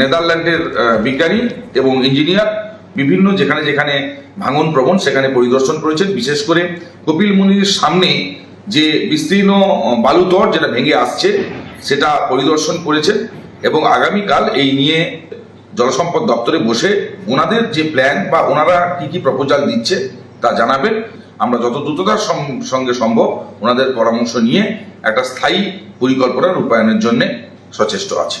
নেদারল্যান্ডের বিজ্ঞানী এবং ইঞ্জিনিয়ার বিভিন্ন যেখানে যেখানে ভাঙন প্রবণ সেখানে পরিদর্শন করেছেন। বিশেষ করে কপিল মুনির সামনে যে বিস্তীর্ণ আহ, বালুতট যেটা ভেঙে আসছে সেটা পরিদর্শন করেছেন এবং আগামীকাল এই নিয়ে জলসম্পদ দপ্তরে বসে ওনাদের যে প্ল্যান বা ওনারা কি কি প্রপোজাল দিচ্ছে তা জানাবেন। আমরা যত দ্রুততার সঙ্গে সম্ভব ওনাদের পরামর্শ নিয়ে একটা স্থায়ী পরিকল্পনা রূপায়ণের জন্য সচেষ্ট আছে।